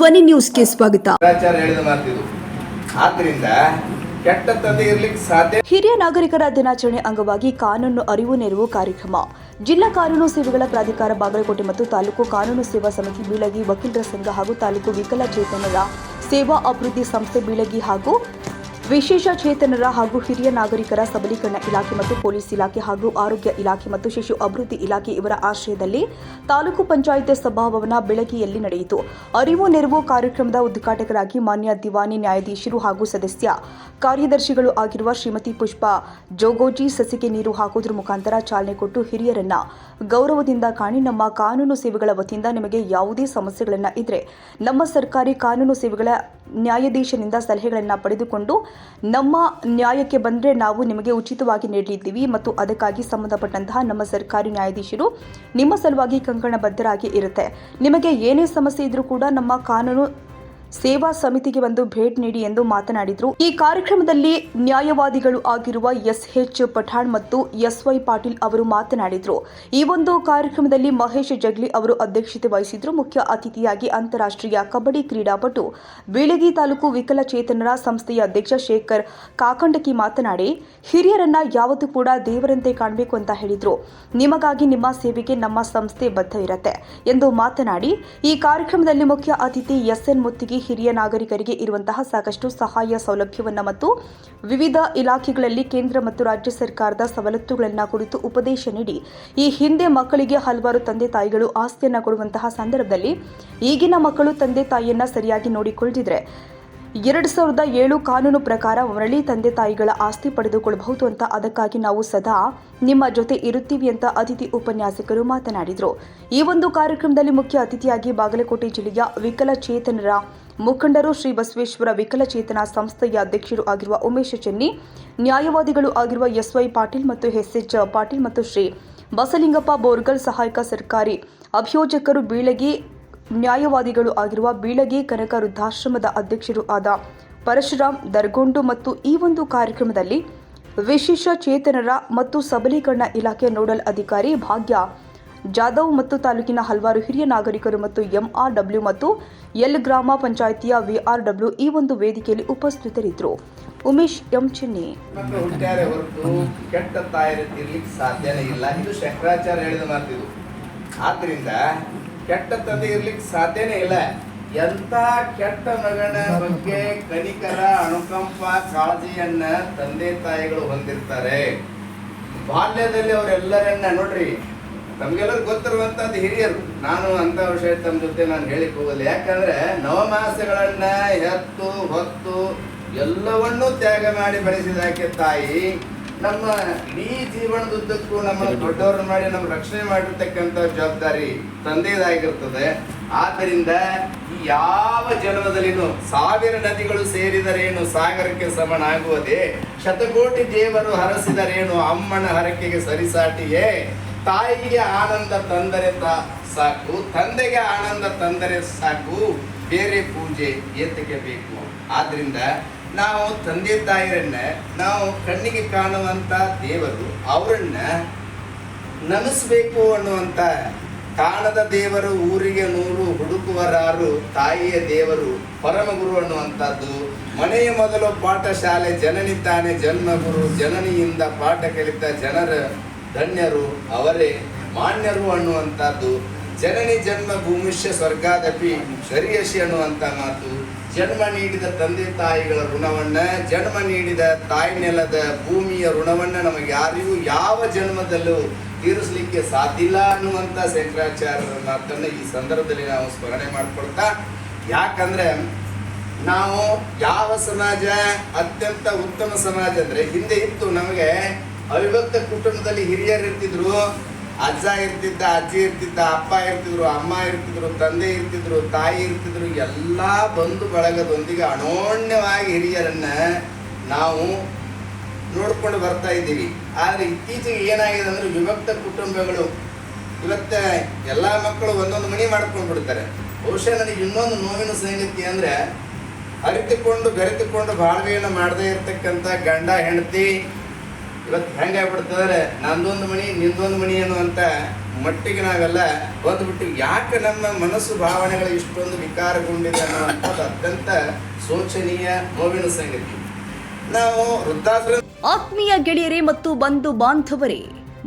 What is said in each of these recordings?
ಧ್ವನಿ ನ್ಯೂಸ್ಗೆ ಸ್ವಾಗತ. ಹಿರಿಯ ನಾಗರಿಕರ ದಿನಾಚರಣೆ ಅಂಗವಾಗಿ ಕಾನೂನು ಅರಿವು ನೆರವು ಕಾರ್ಯಕ್ರಮ. ಜಿಲ್ಲಾ ಕಾನೂನು ಸೇವೆಗಳ ಪ್ರಾಧಿಕಾರ ಬಾಗಲಕೋಟೆ ಮತ್ತು ತಾಲೂಕು ಕಾನೂನು ಸೇವಾ ಸಮಿತಿ ಬೀಳಗಿ ವಕೀಲರ ಸಂಘ ಹಾಗೂ ತಾಲೂಕು ವಿಕಲಚೇತನರ ಸೇವಾ ಅಭಿವೃದ್ಧಿ ಸಂಸ್ಥೆ ಬೀಳಗಿ ಹಾಗೂ ವಿಶೇಷ ಚೇತನರ ಹಾಗೂ ಹಿರಿಯ ನಾಗರಿಕರ ಸಬಲೀಕರಣ ಇಲಾಖೆ ಮತ್ತು ಪೊಲೀಸ್ ಇಲಾಖೆ ಹಾಗೂ ಆರೋಗ್ಯ ಇಲಾಖೆ ಮತ್ತು ಶಿಶು ಅಭಿವೃದ್ಧಿ ಇಲಾಖೆ ಇವರ ಆಶ್ರಯದಲ್ಲಿ ತಾಲೂಕು ಪಂಚಾಯತ್ ಸಭಾಭವನ ಬೆಳಗಿಯಲ್ಲಿ ನಡೆಯಿತು. ಅರಿವು ನೆರವು ಕಾರ್ಯಕ್ರಮದ ಉದ್ಘಾಟಕರಾಗಿ ಮಾನ್ಯ ದಿವಾನಿ ನ್ಯಾಯಾಧೀಶರು ಹಾಗೂ ಸದಸ್ಯ ಕಾರ್ಯದರ್ಶಿಗಳು ಆಗಿರುವ ಶ್ರೀಮತಿ ಪುಷ್ಪ ಜೋಗೋಜಿ ಸಸಿಗೆ ನೀರು ಹಾಕುವುದರ ಮುಖಾಂತರ ಚಾಲನೆ ಕೊಟ್ಟು ಹಿರಿಯರನ್ನ ಗೌರವದಿಂದ ಕಾಣಿ, ನಮ್ಮ ಕಾನೂನು ಸೇವೆಗಳ ವತಿಯಿಂದ ನಿಮಗೆ ಯಾವುದೇ ಸಮಸ್ಯೆಗಳನ್ನ ಇದ್ರೆ ನಮ್ಮ ಸರ್ಕಾರಿ ಕಾನೂನು ಸೇವೆಗಳ ನ್ಯಾಯಾಧೀಶನಿಂದ ಸಲಹೆಗಳನ್ನು ಪಡೆದುಕೊಂಡು ನಮ್ಮ ನ್ಯಾಯಕ್ಕೆ ಬಂದರೆ ನಾವು ನಿಮಗೆ ಉಚಿತವಾಗಿ ನೀಡಲಿದ್ದೀವಿ ಮತ್ತು ಅದಕ್ಕಾಗಿ ಸಂಬಂಧಪಟ್ಟಂತಹ ನಮ್ಮ ಸರ್ಕಾರಿ ನ್ಯಾಯಾಧೀಶರು ನಿಮ್ಮ ಸಲುವಾಗಿ ಕಂಕಣಬದ್ಧರಾಗಿ ಇರುತ್ತೆ. ನಿಮಗೆ ಏನೇ ಸಮಸ್ಯೆ ಇದ್ರೂ ಕೂಡ ನಮ್ಮ ಕಾನೂನು ಸೇವಾ ಸಮಿತಿಗೆ ಒಂದು ಭೇಟಿ ನೀಡಿ ಎಂದು ಮಾತನಾಡಿದರು. ಈ ಕಾರ್ಯಕ್ರಮದಲ್ಲಿ ನ್ಯಾಯವಾದಿಗಳು ಆಗಿರುವ ಎಸ್ ಎಚ್ ಪಠಾಣ್ ಮತ್ತು ಎಸ್ ವೈ ಪಾಟೀಲ್ ಅವರು ಮಾತನಾಡಿದರು. ಈ ಒಂದು ಕಾರ್ಯಕ್ರಮದಲ್ಲಿ ಮಹೇಶ್ ಜಗ್ಲಿ ಅವರು ಅಧ್ಯಕ್ಷತೆ ವಹಿಸಿದ್ರು. ಮುಖ್ಯ ಅತಿಥಿಯಾಗಿ ಅಂತಾರಾಷ್ಟ್ರೀಯ ಕಬಡ್ಡಿ ಕ್ರೀಡಾಪಟು, ಬೀಳಗಿ ತಾಲೂಕು ವಿಕಲಚೇತನರ ಸಂಸ್ಥೆಯ ಅಧ್ಯಕ್ಷ ಶೇಖರ್ ಕಾಕಂಡಕಿ ಮಾತನಾಡಿ, ಹಿರಿಯರನ್ನ ಯಾವತ್ತೂ ಕೂಡ ದೇವರಂತೆ ಕಾಣಬೇಕು ಅಂತ ಹೇಳಿದ್ರು. ನಿಮಗಾಗಿ ನಿಮ್ಮ ಸೇವೆಗೆ ನಮ್ಮ ಸಂಸ್ಥೆ ಬದ್ಧ ಇರುತ್ತೆ ಎಂದು ಮಾತನಾಡಿ, ಈ ಕಾರ್ಯಕ್ರಮದಲ್ಲಿ ಮುಖ್ಯ ಅತಿಥಿ ಎಸ್ಎನ್ ಮುತ್ತಿಗೆ ಹಿರಿಯ ನಾಗರಿಕರಿಗೆ ಇರುವಂತಹ ಸಾಕಷ್ಟು ಸಹಾಯ ಸೌಲಭ್ಯವನ್ನು ಮತ್ತು ವಿವಿಧ ಇಲಾಖೆಗಳಲ್ಲಿ ಕೇಂದ್ರ ಮತ್ತು ರಾಜ್ಯ ಸರ್ಕಾರದ ಸವಲತ್ತುಗಳನ್ನ ಕುರಿತು ಉಪದೇಶ ನೀಡಿ ಈ ಹಿಂದೆ ಮಕ್ಕಳಿಗೆ ಹಲವಾರು ತಂದೆ ತಾಯಿಗಳು ಆಸ್ತಿಯನ್ನು ಕೊಡುವಂತಹ ಸಂದರ್ಭದಲ್ಲಿ ಈಗಿನ ಮಕ್ಕಳು ತಂದೆ ತಾಯಿಯನ್ನ ಸರಿಯಾಗಿ ನೋಡಿಕೊಳ್ಳದಿದ್ರೆ ಎರಡು ಸಾವಿರದ ಏಳು ಕಾನೂನು ಪ್ರಕಾರ ಮರಳಿ ತಂದೆ ತಾಯಿಗಳ ಆಸ್ತಿ ಪಡೆದುಕೊಳ್ಳಬಹುದು ಅಂತ ಅದಕ್ಕಾಗಿ ನಾವು ಸದಾ ನಿಮ್ಮ ಜೊತೆ ಇರುತ್ತೀವಿ ಅಂತ ಅತಿಥಿ ಉಪನ್ಯಾಸಕರು ಮಾತನಾಡಿದರು. ಈ ಒಂದು ಕಾರ್ಯಕ್ರಮದಲ್ಲಿ ಮುಖ್ಯ ಅತಿಥಿಯಾಗಿ ಬಾಗಲಕೋಟೆ ಜಿಲ್ಲೆಯ ವಿಕಲಚೇತನರ ಮುಖಂಡರು ಶ್ರೀ ಬಸವೇಶ್ವರ ವಿಕಲಚೇತನ ಸಂಸ್ಥೆಯ ಅಧ್ಯಕ್ಷರು ಆಗಿರುವ ಉಮೇಶ್ ಚೆನ್ನಿ, ನ್ಯಾಯವಾದಿಗಳು ಆಗಿರುವ ಎಸ್ ವೈ ಪಾಟೀಲ್ ಮತ್ತು ಎಸ್ ಎಚ್ ಪಾಟೀಲ್ ಮತ್ತು ಶ್ರೀ ಬಸಲಿಂಗಪ್ಪ ಬೋರ್ಗಲ್ ಸಹಾಯಕ ಸರ್ಕಾರಿ ಅಭಿಯೋಜಕರು ಬೀಳಗಿ ನ್ಯಾಯವಾದಿಗಳು ಆಗಿರುವ ಬೀಳಗಿ ಕನಕ ವೃದ್ಧಾಶ್ರಮದ ಅಧ್ಯಕ್ಷರು ಆದ ಪರಶುರಾಮ್ ದರ್ಗೊಂಡು ಮತ್ತು ಈ ಒಂದು ಕಾರ್ಯಕ್ರಮದಲ್ಲಿ ವಿಶೇಷ ಚೇತನರ ಮತ್ತು ಸಬಲೀಕರಣ ಇಲಾಖೆ ನೋಡಲ್ ಅಧಿಕಾರಿ ಭಾಗ್ಯ ಜಾಧವ್ ಮತ್ತು ತಾಲೂಕಿನ ಹಲವಾರು ಹಿರಿಯ ನಾಗರಿಕರು ಮತ್ತು ಎಂಆರ್ಡಬ್ಲ್ಯೂ ಮತ್ತು ಎಲ್ ಗ್ರಾಮ ಪಂಚಾಯಿತಿಯ ವಿಆರ್ಡಬ್ಲ್ಯೂ ಈ ಒಂದು ವೇದಿಕೆಯಲ್ಲಿ ಉಪಸ್ಥಿತರಿದ್ದರು. ಉಮೇಶ್ ಎಂ ಚಿನ್ನಿ. ಕೆಟ್ಟ ತಾಯಿ ಸಾಧ್ಯನೇ ಇಲ್ಲ. ಇದು ಶಂಕರಾಚಾರ್ಯ ಹೇಳಿದ ಮಾತಿದು. ಆದ್ರಿಂದ ಕೆಟ್ಟ ತಂದೆ ಇರ್ಲಿಕ್ಕೆ ಸಾಧ್ಯನೇ ಇಲ್ಲ. ಎಂತ ಕೆಟ್ಟ ಮಗನ ಬಗ್ಗೆ ಕನಿಕರ, ಅನುಕಂಪ, ಕಾಳಜಿಯನ್ನ ತಂದೆ ತಾಯಿಗಳು ಹೊಂದಿರ್ತಾರೆ. ಬಾಲ್ಯದಲ್ಲಿ ಅವರೆಲ್ಲರನ್ನ ನೋಡ್ರಿ ತಮ್ಗೆಲ್ಲರೂ ಗೊತ್ತಿರುವಂತದ್ದು ಹಿರಿಯರು. ನಾನು ಅಂತ ವಿಷಯ ತಮ್ಮ ಜೊತೆ ನಾನು ಹೇಳಿಕ್ ಹೋಗಲ್ಲ. ಯಾಕಂದ್ರೆ ನವಮಾಸಗಳನ್ನ ಹೆತ್ತು ಹೊತ್ತು ಎಲ್ಲವನ್ನೂ ತ್ಯಾಗ ಮಾಡಿ ಬೆಳೆಸಿದಾಕೆ ತಾಯಿ. ನಮ್ಮ ಇಡೀ ಜೀವನದುದ್ದಕ್ಕೂ ನಮ್ಮನ್ನು ದೊಡ್ಡವ್ರನ್ನ ಮಾಡಿ ನಮ್ಮ ರಕ್ಷಣೆ ಮಾಡಿರ್ತಕ್ಕಂಥ ಜವಾಬ್ದಾರಿ ತಂದೆಯದಾಗಿರ್ತದೆ ಆದ್ದರಿಂದ ಈ ಯಾವ ಜನ್ಮದಲ್ಲಿನೂ ಸಾವಿರ ನದಿಗಳು ಸೇರಿದರೇನು ಸಾಗರಕ್ಕೆ ಸಮನಾಗುವುದೇ? ಶತಕೋಟಿ ದೇವರು ಹರಸಿದರೇನು ಅಮ್ಮನ ಹರಕೆಗೆ ಸರಿಸಾಟಿಯೇ? ತಾಯಿಗೆ ಆನಂದ ತಂದರೆ ತಾ- ಸಾಕು ತಂದೆಗೆ ಆನಂದ ತಂದರೆ ಸಾಕು. ಬೇರೆ ಪೂಜೆ ಏತಕ್ಕೆ ಬೇಕು? ಆದ್ರಿಂದ ನಾವು ತಂದೆ ತಾಯಿಯರನ್ನ ನಾವು ಕಣ್ಣಿಗೆ ಕಾಣುವಂತ ದೇವರು ಅವರನ್ನ ನಮಿಸ್ಬೇಕು ಅನ್ನುವಂತ ಕಾಣದ ದೇವರು, ಊರಿಗೆ ನೂರು ಹುಡುಕುವರಾರು ತಾಯಿಯ ದೇವರು ಪರಮಗುರು ಅನ್ನುವಂಥದ್ದು. ಮನೆಯ ಮೊದಲು ಪಾಠಶಾಲೆ ಜನನಿ ತಾನೆ ಜನ್ಮಗುರು, ಜನನಿಯಿಂದ ಪಾಠ ಕಲಿತ ಜನರ ಧನ್ಯರು ಅವರೇ, ಮಾನ್ಯರು ಅನ್ನುವಂಥದ್ದು. ಜನನಿ, ಜನ್ಮ, ಭೂಮಿಷ್ಯ, ಸ್ವರ್ಗಾದಪಿ ಶರಿಯಶಿ ಅನ್ನುವಂಥ ಮಾತು. ಜನ್ಮ ನೀಡಿದ ತಂದೆ ತಾಯಿಗಳ ಋಣವನ್ನ, ಜನ್ಮ ನೀಡಿದ ತಾಯಿ ನೆಲದ ಭೂಮಿಯ ಋಣವನ್ನ ನಮಗೆ ಯಾರಿಗೂ ಯಾವ ಜನ್ಮದಲ್ಲೂ ತೀರಿಸಲಿಕ್ಕೆ ಸಾಧ್ಯ ಇಲ್ಲ ಅನ್ನುವಂಥ ಶಂಕರಾಚಾರ್ಯರ ಮಾತನ್ನ ಈ ಸಂದರ್ಭದಲ್ಲಿ ನಾವು ಸ್ಮರಣೆ ಮಾಡಿಕೊಳ್ತಾ, ಯಾಕಂದ್ರೆ ನಾವು ಯಾವ ಸಮಾಜ, ಅತ್ಯಂತ ಉತ್ತಮ ಸಮಾಜ ಅಂದ್ರೆ ಹಿಂದೆ ಇತ್ತು ನಮಗೆ ಅವಿಭಕ್ತ ಕುಟುಂಬದಲ್ಲಿ ಹಿರಿಯರು ಇರ್ತಿದ್ರು ಅಜ್ಜ ಇರ್ತಿದ್ದ, ಅಜ್ಜಿ ಇರ್ತಿದ್ದ, ಅಪ್ಪ ಇರ್ತಿದ್ರು, ಅಮ್ಮ ಇರ್ತಿದ್ರು, ತಂದೆ ಇರ್ತಿದ್ರು, ತಾಯಿ ಇರ್ತಿದ್ರು, ಎಲ್ಲ ಬಂಧು ಬಳಗದೊಂದಿಗೆ ಅನೋಣ್ಯವಾಗಿ ಹಿರಿಯರನ್ನ ನಾವು ನೋಡ್ಕೊಂಡು ಬರ್ತಾ ಇದ್ದೀವಿ. ಆದರೆ ಇತ್ತೀಚೆಗೆ ಏನಾಗಿದೆ ಅಂದ್ರೆ ವಿಭಕ್ತ ಕುಟುಂಬಗಳು, ಇವತ್ತ ಎಲ್ಲ ಮಕ್ಕಳು ಒಂದೊಂದು ಮನೆ ಮಾಡ್ಕೊಂಡು ಬಿಡ್ತಾರೆ. ಬಹುಶಃ ನನಗೆ ಇನ್ನೊಂದು ನೋವಿನ ಸಂಗತಿ ಅಂದ್ರೆ ಅರಿತುಕೊಂಡು ಬೆರೆತುಕೊಂಡು ಬಾಳ್ವೆಯನ್ನು ಮಾಡದೇ ಇರತಕ್ಕಂಥ ಗಂಡ, ಹೆಂಡತಿ ಇವತ್ತು ಹೆಂಗಾಗ್ಬಿಡ್ತಂದ್ರೆ ನಂದೊಂದು ಮಣಿ, ನಿಂದೊಂದು ಮಣಿ ಅನ್ನುವಂತ ಮಟ್ಟಿಗೆ ನಾವೆಲ್ಲ ಬಂದ್ಬಿಟ್ಟು ಯಾಕೆ ನಮ್ಮ ಮನಸ್ಸು ಭಾವನೆಗಳು ಇಷ್ಟೊಂದು ವಿಕಾರಗೊಂಡಿದೆ ಅನ್ನುವಂಥದ್ದು ಅತ್ಯಂತ ಶೋಚನೀಯ ನೋವಿನ ಸಂಗತಿ. ನಾವು ವೃದ್ಧಾಶ್ರ ಆತ್ಮೀಯ ಗೆಳೆಯರೇ ಮತ್ತು ಬಂಧು ಬಾಂಧವರೇ,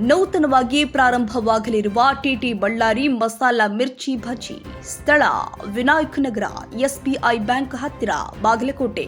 ನೂತನವಾಗಿ ಪ್ರಾರಂಭವಾಗಲಿರುವ ಟಿಟಿ ಬಳ್ಳಾರಿ ಮಸಾಲಾ ಮಿರ್ಚಿ ಭಜಿ, ಸ್ಥಳ ವಿನಾಯಕ ನಗರ ಎಸ್ಬಿಐ ಬ್ಯಾಂಕ್ ಹತ್ತಿರ, ಬಾಗಲಕೋಟೆ.